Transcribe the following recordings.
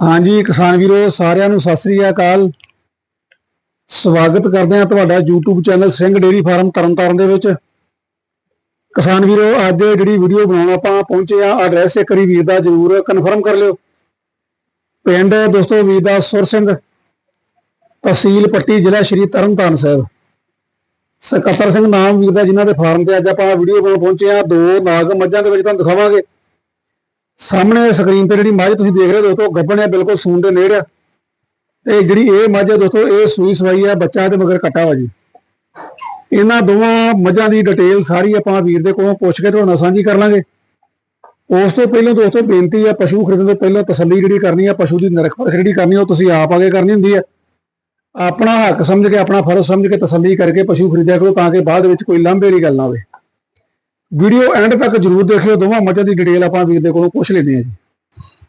ਹਾਂਜੀ, ਕਿਸਾਨ ਵੀਰੋ, ਸਾਰਿਆਂ ਨੂੰ ਸਤਿ ਸ੍ਰੀ ਅਕਾਲ। ਸਵਾਗਤ ਕਰਦੇ ਹਾਂ ਤੁਹਾਡਾ YouTube channel Singh dairy farm Tarn Taran ਦੇ ਵਿੱਚ। ਕਿਸਾਨ ਵੀਰੋ, ਅੱਜ ਜਿਹੜੀ ਵੀਡੀਓ ਬਣਾਉਣ ਆਪਾਂ ਪਹੁੰਚੇ ਆ ਐਡਰੈਸ ਇੱਕ ਵਾਰੀ ਵੀਰ ਦਾ ਜਰੂਰ ਕਨਫਰਮ ਕਰ ਲਿਓ। ਪਿੰਡ ਦੋਸਤੋ ਵੀਰ ਦਾ ਸੁਰ ਸਿੰਘ, ਤਹਿਸੀਲ ਪੱਟੀ, ਜ਼ਿਲ੍ਹਾ ਸ਼੍ਰੀ ਤਰਨਤਾਰਨ ਸਾਹਿਬ। ਸਕੱਤਰ ਸਿੰਘ ਨਾਮ ਵੀਰ ਦਾ ਜਿਨ੍ਹਾਂ ਦੇ ਫਾਰਮ ਤੇ ਅੱਜ ਆਪਾਂ ਵੀਡੀਓ ਬਣਾਉਣ ਪਹੁੰਚੇ ਆ ਦੋ ਨਾਗ ਮੱਝਾਂ ਦੇ ਵਿੱਚ ਤੁਹਾਨੂੰ ਦਿਖਾਵਾਂਗੇ। ਸਾਹਮਣੇ ਸਕਰੀਨ ਤੇ ਜਿਹੜੀ ਮੱਝ ਤੁਸੀਂ ਦੇਖ ਰਹੇ ਹੋ ਦੋਸਤੋ ਗੱਭਣ ਹੈ, ਬਿਲਕੁਲ ਸੂਣ ਦੇ ਨੇੜੇ ਆ। ਤੇ ਜਿਹੜੀ ਇਹ ਮੱਝ ਹੈ ਦੋਸਤੋ, ਇਹ ਸੂਈ ਸਵਾਈ ਹੈ, ਬੱਚਾ ਤੇ ਮਗਰ ਕੱਟਾ ਵਾ ਜੀ। ਇਹਨਾਂ ਦੋਵਾਂ ਮੱਝਾਂ ਦੀ ਡਿਟੇਲ ਸਾਰੀ ਆਪਾਂ ਵੀਰ ਦੇ ਕੋਲੋਂ ਪੁੱਛ ਕੇ ਤੁਹਾਡੇ ਨਾਲ ਸਾਂਝੀ ਕਰ ਲਾਂਗੇ। ਉਸ ਤੋਂ ਪਹਿਲਾਂ ਦੋਸਤੋ, ਬੇਨਤੀ ਆ ਪਸ਼ੂ ਖਰੀਦਣ ਤੋਂ ਪਹਿਲਾਂ ਤਸੱਲੀ ਜਿਹੜੀ ਕਰਨੀ ਹੈ, ਪਸ਼ੂ ਦੀ ਨਿਰਖ ਪਰਖ ਜਿਹੜੀ ਕਰਨੀ ਉਹ ਤੁਸੀਂ ਆਪ ਆਗੇ ਕਰਨੀ ਹੁੰਦੀ ਹੈ। ਆਪਣਾ ਹੱਕ ਸਮਝ ਕੇ, ਆਪਣਾ ਫਰਜ਼ ਸਮਝ ਕੇ ਤਸੱਲੀ ਕਰਕੇ ਪਸ਼ੂ ਖਰੀਦਿਆ ਕਰੋ, ਤਾਂ ਕਿ ਬਾਅਦ ਵਿੱਚ ਕੋਈ ਲਾਂਭੇ ਵਾਲੀ ਗੱਲ ਨਾ ਹੋਵੇ ਵੀਡੀਓ ਐਂਡ ਤੱਕ ਜਰੂਰ ਦੇਖਿਓ ਦੋਵਾਂ ਮੱਝਾਂ ਦੀ ਡਿਟੇਲ ਆਪਾਂ ਵੀਰ ਦੇ ਕੋਲੋਂ ਪੁੱਛ ਲੈਂਦੇ ਹਾਂ ਜੀ।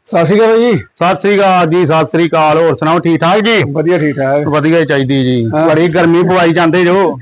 ਸਤਿ ਸ਼੍ਰੀ ਅਕਾਲ ਜੀ। ਸਤਿ ਸ੍ਰੀ ਅਕਾਲ ਜੀ ਸਤਿ ਸ੍ਰੀ ਅਕਾਲ ਹੋਰ ਸੁਣਾਓ ਠੀਕ ਠਾਕ ਜੀ? ਵਧੀਆ ਠੀਕ ਠਾਕ। ਵਧੀਆ ਹੀ ਚਾਹੀਦੀ ਜੀ। ਹਾਂ। ਬੜੀ ਗਰਮੀ ਪਵਾਈ ਜਾਂਦੇ ਜੋ।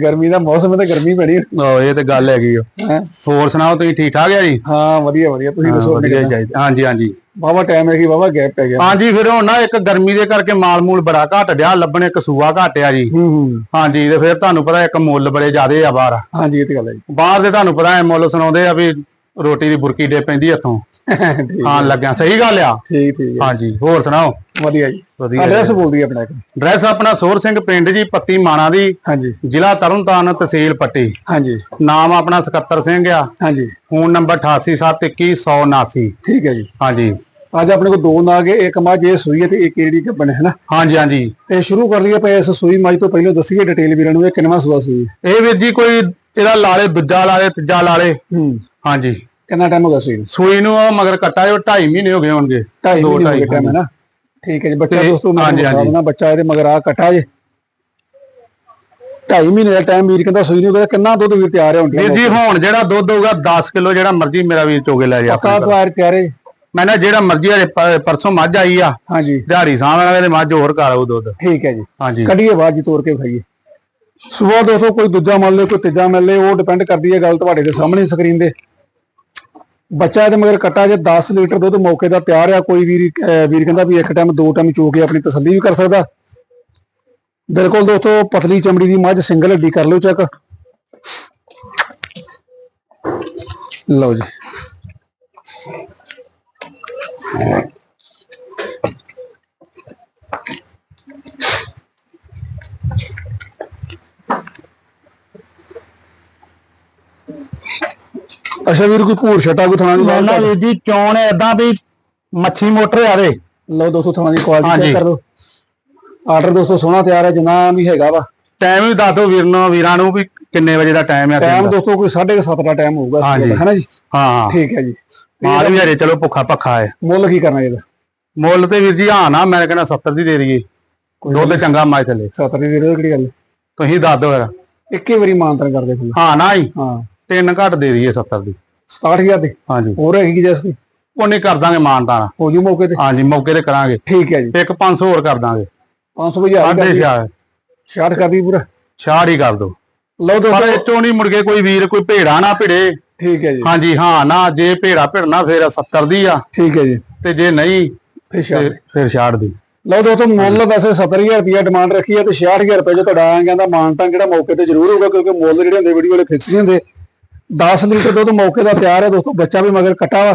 ਗਰਮੀ ਦਾ ਮੌਸਮ ਹੈ ਤਾਂ ਗਰਮੀ ਬੜੀ ਆਹੋ, ਇਹ ਤੇ ਗੱਲ ਹੈਗੀ ਓ। ਹੈ। ਹੋਰ ਸੁਣਾਓ ਤੁਸੀਂ ਠੀਕ ਠਾਕ ਆ ਜੀ? ਹਾਂ ਵਧੀਆ ਵਧੀਆ। ਤੁਸੀਂ ਦੱਸੋ ਵਧੀਆ ਹੀ ਚਾਹੀਦੀ। ਹਾਂਜੀ ਹਾਂਜੀ। ਬਾਬਾ ਟਾਈਮ ਹੈ ਕਿ ਬਾਬਾ ਗੈਪ ਪੈ ਗਿਆ। ਹਾਂਜੀ ਫਿਰ ਹੁਣ ਨਾ ਇੱਕ ਗਰਮੀ ਦੇ ਕਰਕੇ ਮਾਲ ਮੂਲ ਬੜਾ ਘਟ ਡਿਆ ਲੱਭਣੇ ਕਸੂਆ ਘਟਿਆ ਜੀ। ਹੂੰ। ਹਾਂਜੀ ਤੇ ਫਿਰ ਤੁਹਾਨੂੰ ਪਤਾ ਇੱਕ ਮੁੱਲ ਬੜੇ ਜ਼ਿਆਦੇ ਆ ਬਾਹਰ। ਹਾਂਜੀ ਇਹ ਤੇ ਗੱਲ ਹੈ ਜੀ। ਬਾਹਰ ਦੇ ਤੁਹਾਨੂੰ ਪਤਾ ਐ ਮੁੱਲ ਸੁਣਾਉਂਦੇ ਆ ਵੀ ਰੋਟੀ ਦੀ ਬੁਰਕੀ ਡੇ ਪੈਂਦੀ ਹੱਥੋਂ ਖਾਣ ਲੱਗਿਆ। ਸਹੀ ਗੱਲ ਆ। ਠੀਕ ਠੀਕ ਹੈ ਹਾਂਜੀ ਹੋਰ ਸੁਣਾਓ? ਵਧੀਆ ਜੀ। ਵਧੀਆ ਐਡਰੈਸ ਬੋਲਦੀ ਆਪਣਾ ਇੱਕ। ਡਰੈਸ ਆਪਣਾ ਸੋਰ ਸਿੰਘ ਪਿੰਡ ਜੀ ਪੱਤੀ ਮਾਣਾ ਦੀ। ਹਾਂਜੀ। ਜ਼ਿਲ੍ਹਾ ਤਰਨਤਾਰਨ ਤਹਿਸੀਲ ਪੱਟੀ। ਹਾਂਜੀ। ਨਾਮ ਆਪਣਾ ਸਕੱਤਰ ਸਿੰਘ ਆ। ਹਾਂਜੀ। ਫੋਨ ਨੰਬਰ 88712179 ਠੀਕ ਹੈ ਜੀ। ਹਾਂਜੀ। ਅੱਜ ਆਪਣੇ ਕੋਲ ਦੋ ਨਾਗ ਹੈ ਇੱਕ ਮੱਝ ਇਹ ਸੂਈ ਹੈ ਤੇ ਇੱਕ ਜਿਹੜੀ ਗੱਬਣ ਹੈ ਨਾ? ਹਾਂਜੀ ਹਾਂਜੀ। ਤੇ ਸ਼ੁਰੂ ਕਰ ਲਈਏ ਆਪਾਂ ਇਸ ਸੂਈ ਮੱਝ ਤੋਂ ਪਹਿਲਾਂ ਦੱਸੀਏ ਡਿਟੇਲ ਵੀਰਾਂ ਨੂੰ ਇਹ ਕਿੰਨਵਾਂ ਸੂਆ ਸੂਈ ਇਹ ਵੀਰ ਜੀ ਕੋਈ ਇਹਦਾ ਲਾਲੇ ਦੂਜਾ ਲਾਲੇ ਤੀਜਾ ਲਾਲੇ। ਹੂੰ। ਹਾਂਜੀ। ਕਿੰਨਾ ਟਾਈਮ ਹੋ ਗਿਆ ਸੂਈ ਨੂੰ? ਸੂਈ ਨੂੰ ਉਹ ਮਗਰ ਕੱਟਾ ਜੋ 2.5 ਮਹੀਨੇ ਹੋ ਗਏ ਹੋਣਗੇ। ਢਾਈ ਦੋ ਮਹੀਨੇ ਹੋ ਗਏ ਟਾਈਮ ਹੈ ਨਾ। ਠੀਕ ਹੈ ਜੀ ਬੱਚਾ ਦੋਸਤੋ ਹਾਂਜੀ, ਹਾਂਜੀ। ਨਾ ਬੱਚਾ ਇਹਦੇ ਮਗਰ ਆ ਕਟਾ ਜੇ। ਢਾਈ ਮਹੀਨੇ ਦਾ ਟਾਈਮ ਵੀਰ ਕਹਿੰਦਾ ਸੂਈ ਨੂੰ ਕਹਿੰਦਾ ਕਿੰਨਾ ਦੁੱਧ ਵੀਰ ਤਿਆਰ ਹੈ ਹੁਣ ਵੀਰ ਜੀ ਹੁਣ ਜਿਹੜਾ ਦੁੱਧ ਹੋਊਗਾ 10 ਕਿਲੋ ਜਿਹੜਾ ਮਰਜ਼ੀ ਮੇਰਾ ਵੀਰ ਚੋਗੇ ਲੈ ਜਾ ਪੱਕਾ ਤਿਆਰ ਤਿਆਰੇ ਮੈਂ ਨਾ ਜਿਹੜਾ ਮਰਜ਼ੀ ਪ- ਪਰਸੋਂ ਮੱਝ ਆਈ ਆ ਹਾਂਜੀ। ਦਿਹਾੜੀ ਸਾਹਮਣੇ ਵਾਲੇ ਮੱਝ ਹੋਰ ਕਰ ਆਊ ਦੁੱਧ। ਠੀਕ ਹੈ ਜੀ। ਹਾਂਜੀ। ਕੱਢੀਏ ਬਾਅਦ ਜੀ ਤੋੜ ਕੇ ਖਾਈਏ। ਸਵੇਰ ਦੋਸਤੋ ਕੋਈ ਦੂਜਾ ਮੰਨ ਲਓ ਕੋਈ ਤੀਜਾ ਮੰਨ ਲਏ ਉਹ ਡਿਪੈਂਡ ਕਰਦੀ ਹੈ ਗੱਲ ਤੁਹਾਡੇ ਦੇ ਸਾਹਮਣੇ ਸਕਰੀਨ ਦੇ। ਬੱਚਾ ਇਹਦੇ ਮਗਰ ਕੱਟਾ ਜੇ 10 ਲੀਟਰ ਦੁੱਧ ਮੌਕੇ ਦਾ ਤਿਆਰ ਆ, ਕੋਈ ਵੀਰ ਵੀਰ ਕਹਿੰਦਾ ਵੀ ਇੱਕ ਟਾਈਮ ਦੋ ਟਾਈਮ ਚੋ ਕੇ ਆਪਣੀ ਤਸੱਲੀ ਵੀ ਕਰ ਸਕਦਾ। ਬਿਲਕੁਲ ਦੋਸਤੋ, ਪਤਲੀ ਚਮੜੀ ਦੀ ਮੱਝ ਸਿੰਗਲ ਹੱਡੀ, ਕਰ ਲਓ ਚੈੱਕ ਲਓ ਜੀ। ਅੱਛਾ ਵੀਰ ਕੋਈ ਭੂਰ ਛਟਾ ਕੋਈ ਥਾਣਾ ਨਾ ਦੀ ਵੀਰ ਜੀ ਚੌਣ ਏਦਾਂ ਵੀ ਮੱਛੀ ਮੋਟਰ ਆਵੇ ਲਓ ਦੋਸਤੋ ਥਾਣਾ ਦੀ ਕੁਆਲਿਟੀ। ਚੈੱਕ ਕਰ ਦਿਓ। ਆਰਡਰ ਦੋਸਤੋ ਸੋਹਣਾ ਤਿਆਰ ਹੈ ਜਿੰਨਾ ਵੀ ਹੈਗਾ ਵਾ। ਟਾਈਮ ਵੀ ਦੱਸ ਦਿਓ ਵੀਰ ਨੂੰ ਵੀਰਾਂ ਨੂੰ ਵੀ ਕਿੰਨੇ ਵਜੇ ਦਾ ਟਾਈਮ ਆ ਟਾਈਮ। ਦੋਸਤੋ ਕੋਈ 7:30 ਦਾ ਟਾਈਮ ਹੋਊਗਾ ਹੈ ਨਾ ਜੀ? ਹਾਂ ਠੀਕ ਹੈ ਜੀ। ਮਾਲ ਵੀ ਹਜੇ ਚਲੋ ਭੁੱਖਾ ਪੱਖਾ ਹੈ। ਮੁੱਲ ਕੀ ਕਰਨਾ ਇਹਦਾ? ਮੁੱਲ ਤੇ ਵੀਰ ਜੀ ਹਾਂ ਨਾ ਮੈਂ ਕਹਿੰਦਾ 70 ਦੀ ਦੇ ਦਈਏ। ਦੁੱਧ ਚੰਗਾ ਮਾਈ ਥੱਲੇ। 70 ਦੀ ਦੇ ਦਿਓ ਕਿਹੜੀ ਗੱਲ? ਤੁਸੀਂ ਦੱਸ ਦਿਓ ਫਿਰ। ਇੱਕੇ ਵਾਰੀ ਮਾਨਤਨ ਕਰਦੇ ਹਾਂ। ਨਾ ਹੀ ਹਾਂ। ਤਿੰਨ ਘੱਟ ਦੇ ਦਈਏ 70 ਦੀ। 67000 ਦੇ? ਹਾਂਜੀ। ਹੋਰ ਹੈਗੀ ਜੈਸ ਕੋਈ ਉਹ ਨਹੀਂ ਕਰ ਦਾਂਗੇ ਮਾਨਤਾਨ। ਹੋ ਜੂ ਮੌਕੇ ਤੇ? ਹਾਂਜੀ ਮੌਕੇ ਤੇ ਕਰਾਂਗੇ। ਠੀਕ ਹੈ ਜੀ। ਇੱਕ 500 ਹੋਰ ਕਰ ਦਾਂਗੇ। 500 ਹਜ਼ਾਰ ਦੀ ਛਿਆਰ 66 ਕਰ ਦੀ ਪੂਰਾ? ਛਾੜ ਹੀ ਕਰ ਦਿਓ ਲਓ ਪਰ ਦੋਸਤੋ ਇੱਥੋਂ ਨਹੀਂ ਮੁੜ ਕੇ ਕੋਈ ਵੀਰ ਕੋਈ ਭੇੜਾ ਨਾ ਭਿੜੇ। ਠੀਕ ਹੈ ਜੀ। ਹਾਂਜੀ ਹਾਂ ਨਾ ਜੇ ਭੇੜਾ ਭਿੜਨਾ ਫਿਰ 70 ਦੀ ਆ। ਠੀਕ ਹੈ ਜੀ। ਤੇ ਜੇ ਨਹੀਂ ਫਿਰ ਤੇ ਫਿਰ ਦੀ। ਲਓ ਦੋਸਤੋ ਮੁੱਲ ਵੈਸੇ 70000 ਰੁਪਇਆ ਡਿਮਾਂਡ ਰੱਖੀ ਹੈ ਤੇ 66000 ਰੁਪਏ ਜੋ ਤੁਹਾਡਾ ਆਇਆ ਕਹਿੰਦਾ ਮਾਨਤਾਂ ਜਿਹੜਾ ਮੌਕੇ ਤੇ ਜ਼ਰੂਰ ਹੋਊਗਾ ਕਿਉਂਕਿ ਮੁੱਲ ਜਿਹੜੇ ਹੁੰਦੇ ਵੀਡੀਓ ਵਾਲੇ ਫਿਕਸ ਨਹੀਂ ਹੁੰਦੇ। 10 ਲੀਟਰ ਦੁੱਧ ਮੌਕੇ ਦਾ ਤਿਆਰ ਹੈ ਦੋਸਤੋ ਬੱਚਾ ਵੀ ਮਗਰ ਕੱਟਾ ਵਾ।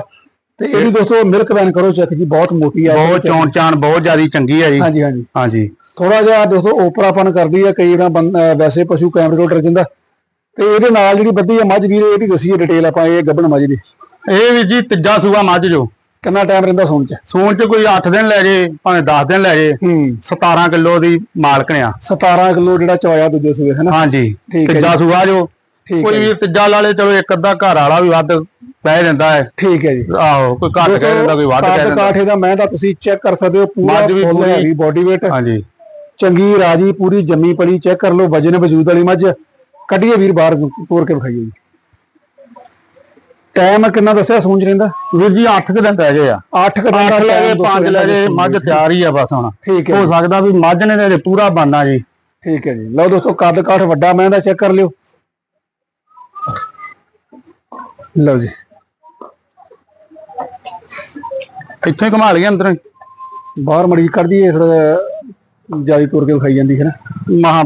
ਤੇ ਇਹ ਵੀ ਦੋਸਤੋ ਮਿਲਕ ਵੈਨ ਕਰੋ ਚੈੱਕ ਜੀ ਬਹੁਤ ਮੋਟੀ ਆ। ਬਹੁਤ ਚੌਣ ਚਾਣ ਬਹੁਤ ਜ਼ਿਆਦੀ ਚੰਗੀ ਆ ਜੀ। ਹਾਂਜੀ ਹਾਂਜੀ। ਹਾਂਜੀ। ਥੋੜਾ ਜਿਹਾ ਦੋਸਤੋ ਓਪਰਾਪਨ ਕਰਦੀ ਹੈ ਕਈ ਅਹ ਵੈਸੇ ਪਸ਼ੂ ਕੈਮਰੇ ਤੋਂ ਡਰ ਜਾਂਦਾ। ਤੇ ਇਹਦੇ ਨਾਲ ਜਿਹੜੀ ਬੱਦੀ ਆ ਮੱਝ ਵੀਰ ਇਹਦੀ ਦੱਸੀਏ ਡਿਟੇਲ ਆਪਾਂ ਇਹ ਗੱਭਣ ਮੱਝ ਦੀ। ਇਹ ਵੀ ਜੀ ਤੀਜਾ ਸੂਆ ਮੱਝ ਜੋ। ਕਿੰਨਾ ਟਾਈਮ ਰਹਿੰਦਾ ਸੌਣ ਚ? ਸੂਣ ਚ ਕੋਈ 8 ਦਿਨ ਲੈ ਜੇ ਭਾਵੇਂ 10 ਦਿਨ ਲੈ ਜੇ ਹੂੰ। 17 ਕਿਲੋ ਦੀ ਮਾਲਕ ਨੇ ਆ। 17 ਕਿਲੋ ਜਿਹੜਾ ਚਵਾਇਆ ਦੂਜੇ ਸੂਏ ਹੈ ਨਾ? ਹਾਂਜੀ। ਹੈ ਤੀਜਾ ਸੂਆ ਜੋ। ਠੀਕ ਕੋਈ ਵੀ ਤੀਜਾ ਲਾਲੇ ਚਲੋ ਇੱਕ ਅੱਧਾ ਘਰ ਵਾਲਾ ਵੀ ਵੱਧ ਪੈ ਜਾਂਦਾ ਹੈ। ਠੀਕ ਹੈ ਜੀ। ਆਹੋ ਕੋਈ ਘੱਟ ਕਹਿ ਦਿੰਦਾ ਕੋਈ ਵੱਧ ਕਹਿ ਦਿੰਦਾ। ਕਾਠੇ ਦਾ ਮੈਂ ਤਾਂ ਤੁਸੀਂ ਚੈੱਕ ਕਰ ਸਕਦੇ ਹੋ ਪੂਰਾ ਮੱਝ ਵੀ ਫੁੱਲ ਪੂਰੀ- ਹੈਵੀ ਬੋਡੀ weight ਹਾਂਜੀ। ਚੰਗੀ ਰਾਜੀ ਪੂਰੀ ਜੰਮੀ ਪਲੀ ਚੈੱਕ ਕਰ ਲਓ ਵਜਨ ਵਜੂਦ ਵਾਲੀ ਮੱਝ। ਕੱਢੀਏ ਵੀਰ ਬਾਹਰ ਤੋੜ ਕੇ ਵਿਖਾਈਏ ਜੀ। ਟਾਈਮ ਕਿੰਨਾ ਦੱਸਿਆ ਸੂੰਜ ਰਹਿੰਦਾ? ਵੀਰ ਜੀ 8 ਦਿਨ ਰਹਿ ਗਏ ਆ। 8 ਕ 8 ਲੈ ਜੇ 5 ਲੈ ਜੇ ਮੱਝ ਤਿਆਰ ਹੀ ਆ ਬਸ ਹੁਣ। ਠੀਕ ਹੈ ਹੋ ਸਕਦਾ ਵੀ ਮੱਝ ਨੇ ਤੇ ਪੂਰਾ ਬਣਨਾ ਜੀ। ਠੀਕ ਹੈ ਜੀ। ਲਓ ਦੋਸਤੋ ਕੱਦ ਕਾਠ ਵੱਡਾ ਮੈਂ ਦਾ ਚੈੱਕ ਕਰ ਲਿਓ। ਲਓ ਜੀ। ਇੱਥੇ ਘੁਮਾ ਲਈਏ ਅੰਦਰ ਬਾਹਰ ਮੜੀ ਕੱਢਦੀ ਹੈ ਥੋੜਾ ਜਾਲੀ ਤੁਰ ਕੇ ਵਿਖਾਈ ਜਾਂਦੀ ਹੈ ਨਾ। ਮਹਾ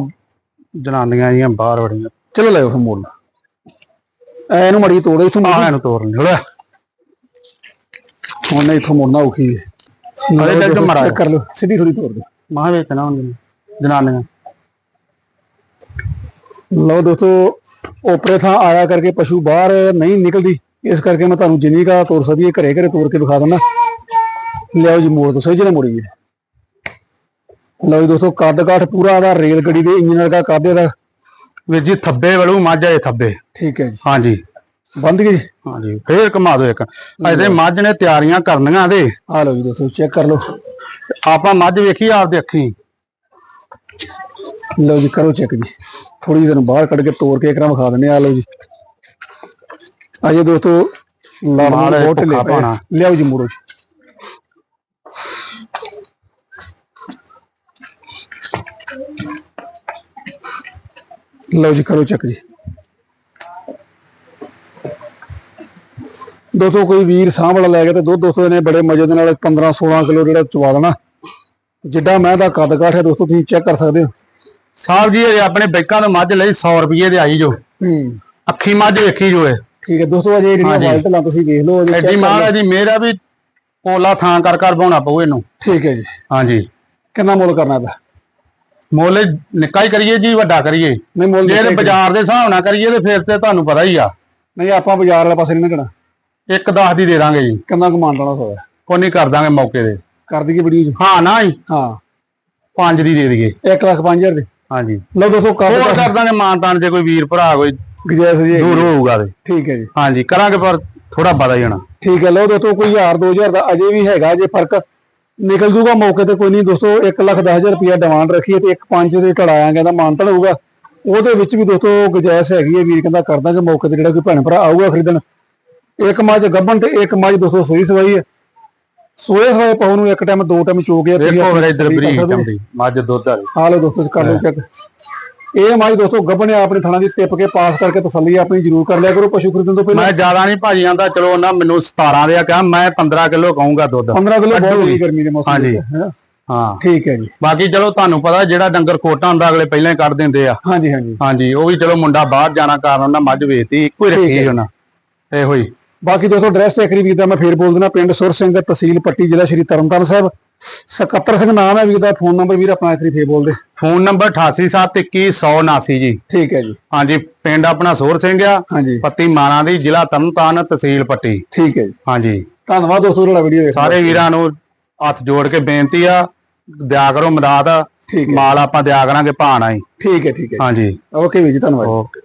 ਜਨਾਨੀਆਂ ਜੀਆਂ ਬਾਹਰ ਵੜੀਆਂ। ਚਲੋ ਲੈ ਉਹ ਮੋੜ। ਐ ਇਹਨੂੰ ਮੜੀ ਤੋੜੋ ਇਥੋਂ ਆਹ ਇਹਨੂੰ ਤੋੜ ਲੈ ਹੁਣ ਇਥੋਂ ਮੁੜਨਾ ਔਖੀ ਹੈ। ਅਰੇ ਚੱਲ ਤੂੰ ਮਰਾ ਚੈੱਕ ਕਰ ਲਓ ਸਿੱਧੀ ਥੋੜੀ ਤੋੜ ਦਿਓ। ਮਹਾ ਵੇਚਣਾ ਹੁੰਦੀ ਜਨਾਨੀਆਂ। ਲਓ ਦੋਸਤੋ ਓਪਰੇ ਥਾਂ ਆਇਆ ਕਰਕੇ ਪਸ਼ੂ ਬਾਹਰ ਨਹੀਂ ਨਿਕਲਦੀ। ਇਸ ਕਰਕੇ ਮੈਂ ਤੁਹਾਨੂੰ ਜਿੰਨੀ ਕਾ ਤੋੜ ਸਕਦੀ ਹੈ ਘਰੇ ਘਰੇ ਤੋੜ ਕੇ ਦਿਖਾ ਦਿੰਦਾ। ਲਿਆਓ ਜੀ ਮੋੜ ਦੋ ਸਹੀ ਜਿਹੜਾ ਮੋੜੀ ਜੀ ਲਓ ਜੀ ਦੋਸਤੋ ਕੱਦ ਕਾਠ ਪੂਰਾ ਦਾ ਰੇਲ ਗੱਡੀ ਦੇ ਇੰਜਨ ਵਰਗਾ ਕੱਦ ਦਾ ਵੀਰ ਜੀ ਥੱਬੇ ਵਲੂ ਮੱਝ ਆਏ ਥੱਬੇ। ਠੀਕ ਹੈ ਜੀ। ਹਾਂਜੀ। ਬੰਦ ਗਈ ਜੀ? ਹਾਂਜੀ ਫੇਰ ਘੁਮਾ ਦਿਓ ਇੱਕ। ਅਜੇ ਮੱਝ ਨੇ ਤਿਆਰੀਆਂ ਕਰਨੀਆਂ ਦੇ ਆ ਲਓ ਜੀ ਦੋਸਤੋ ਚੈੱਕ ਕਰ ਲਓ। ਆਪਾਂ ਮੱਝ ਵੇਖੀ ਆਪਦੇ ਅੱਖੀ। ਲਓ ਜੀ ਕਰੋ ਚੈੱਕ ਜੀ। ਥੋੜੀ ਜਿਹੀ ਤੁਹਾਨੂੰ ਬਾਹਰ ਕੱਢ ਕੇ ਤੋੜ ਕੇ ਇੱਕਰਾਂ ਵਿਖਾ ਦਿੰਦੇ ਆ ਲਓ ਜੀ। ਅਜੇ ਦੋਸਤੋ ਮਾਲ ਬਹੁਤ ਆ। ਭਾਣਾ। ਲਿਆਓ ਜੀ ਮੋੜੋ ਜੀ। ਲਓ ਜੀ ਕਰੋ ਚੈੱਕ ਜੀ। ਦੋਸਤੋ ਕੋਈ ਵੀਰ ਸਾਂਭ ਵਾਲਾ ਲੈ ਗਿਆ ਤੇ ਦੁੱਧ ਦੋਸਤੋ ਨੇ ਬੜੇ ਮਜ਼ੇ ਦੇ ਨਾਲ 15 16 ਕਿਲੋ ਜਿਹੜਾ ਚਵਾ ਦੇਣਾ। ਜਿੱਡਾ ਮੈਂ ਦਾ ਕੱਦ ਕਾਠ ਹੈ ਦੋਸਤੋ ਤੁਸੀਂ ਚੈੱਕ ਕਰ ਸਕਦੇ ਹੋ। ਸਾਹਿਬ ਜੀ ਆਪਣੇ ਬੈਕਾਂ ਤੋਂ ਮੱਝ ਲਈ 100 ਰੁਪਏ ਦੇ ਆਈ ਜੋ। ਹੂੰ। ਅੱਖੀ ਮੱਝ ਵੇਖੀ ਜੋ ਇਹ। ਠੀਕ ਹੈ ਦੋਸਤੋ ਅਜੇ ਜਿਹੜੀਆਂ ਹਾਂਜੀ। ਵਾਲਟ ਲਾਂ ਤੁਸੀਂ ਵੇਖ ਲਓ ਅਜੇ ਲਓ। ਮਹਾਰਾਜ ਦੀ ਮੇਰਾ ਵੀ ਪੋਲਾ ਥਾਂ ਕਰ ਕਰ ਬਾਉਣਾ ਪਊ ਇਹਨੂੰ। ਠੀਕ ਹੈ ਜੀ। ਹਾਂਜੀ। ਕਿੰਨਾ ਮੁੱਲ ਕਰਨਾ ਦਾ ਮੁੱਲ ਨਿੱਕਾ ਹੀ ਕਰੀਏ ਜੀ ਵੱਡਾ ਕਰੀਏ। ਨਹੀਂ ਮੁੱਲ ਜੇ ਹੀ ਬਾਜ਼ਾਰ ਦੇ ਹਿਸਾਬ ਨਾਲ ਕਰੀਏ ਤੇ ਫਿਰ ਤੇ ਤੁਹਾਨੂੰ ਪਤਾ ਹੀ ਆ। ਨਹੀਂ ਆਪਾਂ ਬਾਜ਼ਾਰ ਵਾਲੇ ਪਾਸੇ ਨਹੀਂ ਲੱਗਣਾ। ਇੱਕ 10 ਦੀ ਦੇ ਦਾਂਗੇ ਜੀ। ਕਿੰਨਾ ਕਮਾਂਡ ਵਾਲਾ ਸੋਇਆ ਕੋਈ ਨਹੀਂ ਕਰ ਦਾਂਗੇ ਮੌਕੇ ਦੇ ਕਰ ਦਈਏ ਵੀਡੀਓ ਜੀ। ਹਾਂ ਨਾ ਜੀ। ਹਾਂ। 5 ਦੀ ਦੇ ਦਈਏ। 1 ਲੱਖ 5000 ਦੇ। ਹਾਂਜੀ। ਲਓ ਦੋਸਤੋ ਹੋਰ ਕਰ ਦਾਂਗੇ ਮਾਨਤਾਨ ਜੇ ਕੋਈ ਵੀਰ ਭਰਾ ਕੋਈ ਗਜੈਸ ਜੀ ਦੂਰ ਹੋਊਗਾ ਤੇ। ਠੀਕ ਹੈ ਜੀ। ਹਾਂਜੀ ਕਰਾਂਗੇ ਪਰ ਥੋੜਾ ਵਧ ਜਾਣਾ ਠੀਕ ਹੈ ਲਓ ਦੋਸਤੋ ਕੋਈ 1000 2000 ਦਾ ਅਜੇ ਵੀ ਹੈਗਾ ਜੇ ਫ਼ਰਕ ਨਿਕਲ ਜੂਗਾ ਮੌਕੇ ਤੇ ਕੋਈ ਨਹੀਂ ਦੋਸਤੋ 1 ਲੱਖ 10000 ਰੁਪਇਆ ਡਿਮਾਂਡ ਰੱਖੀਏ ਤੇ 1 5 ਦੇ ਘੜਾਇਆ ਕਹਿੰਦਾ ਮਾਨਤਨ ਹੋਊਗਾ। ਉਹਦੇ ਵਿੱਚ ਵੀ ਦੋਸਤੋ ਗੁਜਾਇਸ਼ ਹੈਗੀ ਹੈ ਵੀਰ ਕਹਿੰਦਾ ਕਰ ਦਾਂਗੇ ਮੌਕੇ ਤੇ ਜਿਹੜਾ ਕੋਈ ਭੈਣ ਭਰਾ ਆਊਗਾ ਖਰੀਦਣ ਇੱਕ ਮੱਝ ਗੱਬਣ ਤੇ ਇੱਕ ਮੱਝ ਦੋਸਤੋ ਸੋਈ ਸਵਾਈ ਹੈ। ਸੋਏ ਸਵਾਏ ਪਾਉ ਨੂੰ ਇੱਕ ਟਾਈਮ ਦੋ ਟਾਈਮ ਚੋ ਕੇ ਵੇਖੋ ਫਿਰ ਇੱਧਰ ਬਰੀਕ ਚੰਦੀ ਮੱਝ ਦੁੱਧ ਵਾਲੀ। ਆ ਲਓ ਦੋਸਤੋ ਕਰ ਲਓ ਚੈੱਕ ਇਹ ਮੱਝ ਦੋਸਤੋ ਗੱਬਣੇ ਆਪਣੇ ਥਣਾ ਦੀ ਟਿੱਪ ਕੇ ਪਾਸ ਕਰਕੇ ਤਸੱਲੀ ਆਪਣੀ ਜ਼ਰੂਰ ਕਰ ਲਿਆ ਕਰੋ ਪਸ਼ੂ ਖਰੀਦਣ ਤੋਂ ਪਹਿਲਾਂ। ਮੈਂ ਜ਼ਿਆਦਾ ਨਹੀਂ ਭਾਜੀ ਆਂਦਾ ਚਲੋ ਉਹਨਾਂ ਮੈਨੂੰ 17 ਦੇ ਆ ਕਿਹਾ ਮੈਂ 15 ਕਿਲੋ ਕਹੂੰਗਾ ਦੁੱਧ। 15 ਕਿਲੋ ਬਹੁਤ। ਹੋਈ ਗਰਮੀ ਦੇ ਮੌਸਮ ਹਾਂਜੀ। ਵਿੱਚ ਹੈਨਾ? ਹਾਂ। ਠੀਕ ਹੈ ਜੀ। ਬਾਕੀ ਚਲੋ ਤੁਹਾਨੂੰ ਪਤਾ ਜਿਹੜਾ ਡੰਗਰ ਖੋਟਾ ਹੁੰਦਾ ਅਗਲੇ ਪਹਿਲਾਂ ਹੀ ਕੱਢ ਦਿੰਦੇ ਆ। ਹਾਂਜੀ ਹਾਂਜੀ। ਹਾਂਜੀ ਉਹ ਵੀ ਚਲੋ ਮੁੰਡਾ ਬਾਹਰ ਜਾਣਾ ਕਾਰਨ ਉਹਨਾਂ ਮੱਝ ਵੇਚਤੀ ਇੱਕੋ ਹੀ ਰੱਖੀ ਹੈ। ਉਹਨਾਂ। ਇਹੋ ਹੀ। ਬਾਕੀ ਦੋਸਤੋ ਐਡਰੈਸ ਤੇ ਵੀਰ ਦਾ ਮੈਂ ਫੇਰ ਬੋਲ ਦਿੰਦਾ ਪਿੰਡ ਸੁਰ ਸਿੰਘ ਤਹਿਸੀਲ ਪੱਟੀ ਜ਼ਿਲ੍ਹਾ ਸ਼੍ਰੀ ਤਰਨਤਾਰਨ ਸਾਹਿਬ। ਸਕੱਤਰ ਸਿੰਘ ਨਾਮ ਹੈ ਵੀਰ ਦਾ ਫੋਨ ਨੰਬਰ ਵੀਰ ਆਪਣਾ ਇੱਕ ਵਾਰੀ ਫੇਰ ਬੋਲ ਦੇ ਫੋਨ ਨੰਬਰ 88712179 ਜੀ। ਠੀਕ ਹੈ ਜੀ। ਹਾਂਜੀ ਪਿੰਡ ਆਪਣਾ ਸੋਰ ਸਿੰਘ ਆ ਹਾਂਜੀ। ਪੱਤੀ ਮਾਣਾ ਦੀ ਜ਼ਿਲ੍ਹਾ ਤਰਨਤਾਰਨ ਤਹਿਸੀਲ ਪੱਟੀ। ਠੀਕ ਹੈ ਜੀ। ਹਾਂਜੀ। ਧੰਨਵਾਦ ਦੋਸਤੋ ਜਿਹੜਾ ਵੀਡੀਓ ਦੇਖਿਆ ਸਾਰੇ ਵੀਰਾਂ ਨੂੰ ਹੱਥ ਜੋੜ ਕੇ ਬੇਨਤੀ ਆ ਦਿਆ ਕਰੋ ਮਦਦ। ਮਾਲ ਆਪਾਂ ਦਿਆ ਕਰਾਂਗੇ ਭਾਣਾ ਹੀ। ਠੀਕ ਹੈ ਠੀਕ ਹੈ। ਹਾਂਜੀ। ਓਕੇ ਵੀਰ ਜੀ ਧੰਨਵਾਦ।